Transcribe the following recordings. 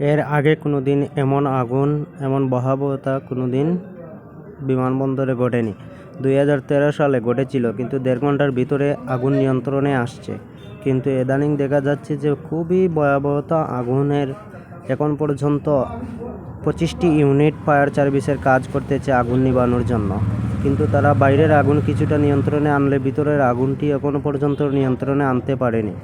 এর আগে কোনো দিন এমন আগুন, এমন ভয়াবহতা কোনো দিন বিমানবন্দরে ঘটেনি। দুই হাজার তেরো সালে ঘটেছিল, কিন্তু দেড় ঘণ্টার ভিতরে আগুন নিয়ন্ত্রণে আসছে। কিন্তু ইদানিং দেখা যাচ্ছে যে খুবই ভয়াবহতা আগুনের এখন পর্যন্ত পঁচিশটি ইউনিট ফায়ার সার্ভিসের কাজ করতেছে আগুন নিবানোর জন্য। কিন্তু তারা বাইরের আগুন কিছুটা নিয়ন্ত্রণে আনলে ভিতরের আগুনটি এখনও পর্যন্ত নিয়ন্ত্রণে আনতে পারেনি।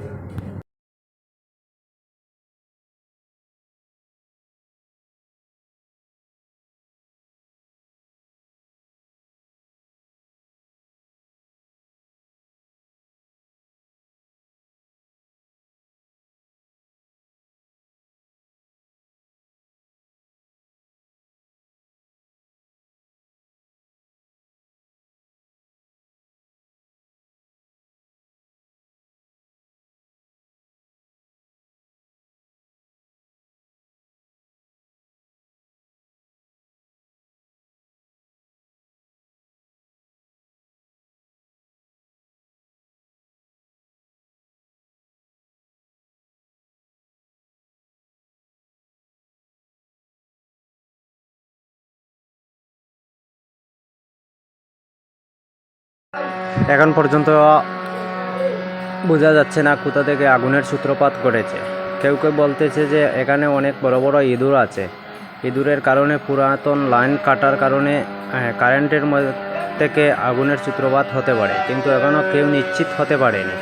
এখন পর্যন্ত বোঝা যাচ্ছে না কোথা থেকে আগুনের সূত্রপাত করেছে কেউ কেউ বলতেছে যে এখানে অনেক বড় বড় ইঁদুর আছে। ইঁদুরের কারণে পুরাতন লাইন কাটার কারণে কারেন্টের মধ্যে থেকে আগুনের সূত্রপাত হতে পারে, কিন্তু এখনও কেউ নিশ্চিত হতে পারেনি।